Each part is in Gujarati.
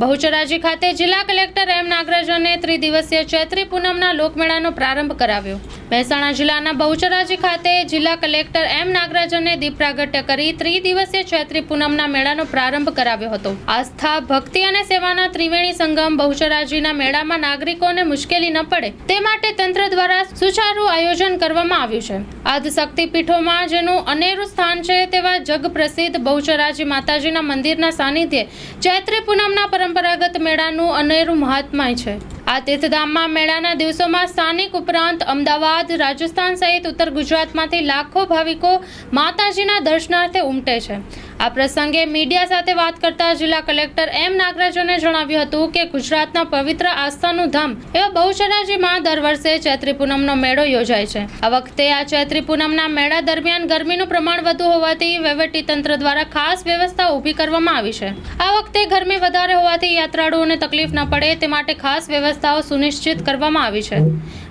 બહુચરાજી ખાતે જિલ્લા કલેક્ટર એમ નાગરાજને ત્રિદિવસીય ચૈત્રી પૂનમના લોકમેળાનો પ્રારંભ કરાવ્યો. મહેસાણા જિલ્લાના બહુચરાજી ખાતે જિલ્લા કલેક્ટર એમ નાગરાજને દીપ પ્રાગટ્ય કરી ત્રિદિવસીય ચૈત્રી પૂનમના મેળાનો પ્રારંભ કરાવ્યો હતો. આસ્થા, ભક્તિ અને સેવાના ત્રિવેણી સંગમ બહુચરાજીના મેળામાં નાગરિકોને મુશ્કેલી ન પડે તે માટે તંત્ર દ્વારા સુચારુ આયોજન કરવામાં આવ્યું છે. આદિ શક્તિપીઠોમાં જેનું અનેરું સ્થાન છે તેવા જગ પ્રસિદ્ધ બહુચરાજી માતાજીના મંદિરના સાનિધ્યે ચૈત્રી પૂનમના પરંપરાગત મેળાનું અનેરું મહાત્મય છે. આ તીર્થધામમાં મેળાના દિવસોમાં સ્થાનિક ઉપરાંત અમદાવાદ, રાજસ્થાન સહિત ઉત્તર ગુજરાતમાંથી લાખો ભાવિકો માતાજીના દર્શનાર્થે ઉમટે છે. આ પ્રસંગે મીડિયા સાથે વાત કરતા જિલ્લા કલેક્ટર એમ નાગરાજને જણાવ્યું હતું કે ગુજરાતના પવિત્ર આસ્થાનું ધામ એવા બહુચરાજીમાં દર વર્ષે ચૈત્રી પૂનમનો મેળો યોજાય છે. આ વખતે આ ચૈત્રી પૂનમના મેળા દરમિયાન ગરમીનું પ્રમાણ વધુ હોવાથી વહીવટી તંત્ર દ્વારા ખાસ વ્યવસ્થા ઊભી કરવામાં આવી છે. આ વખતે ગરમી વધારે હોવાથી યાત્રાળુઓને તકલીફ ન પડે તે માટે ખાસ વ્યવસ્થાઓ સુનિશ્ચિત કરવામાં આવી છે.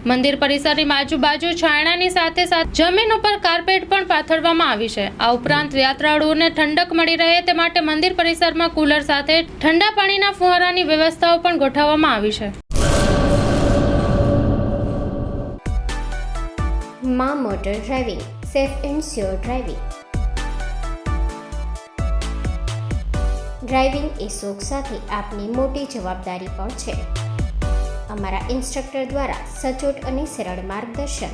મંદિર પરિસરની આજુબાજુ છાયણાની સાથે સાથે જમીન ઉપર કાર્પેટ પણ પાથરવામાં આવી છે. આ ઉપરાંત યાત્રાળુઓને ઠંડક મળી રહે તે માટે મંદિર પરિસરમાં કુલર સાથે ઠંડા પાણીના ફુવારાની વ્યવસ્થાઓ પણ ગોઠવવામાં આવી છે. મા motor driving, safe and sure driving. Driving એ શોખ સાથે આપની મોટી જવાબદારી પણ છે. અમારા ઇન્સ્ટ્રક્ટર દ્વારા સચોટ અને સરળ માર્ગદર્શન.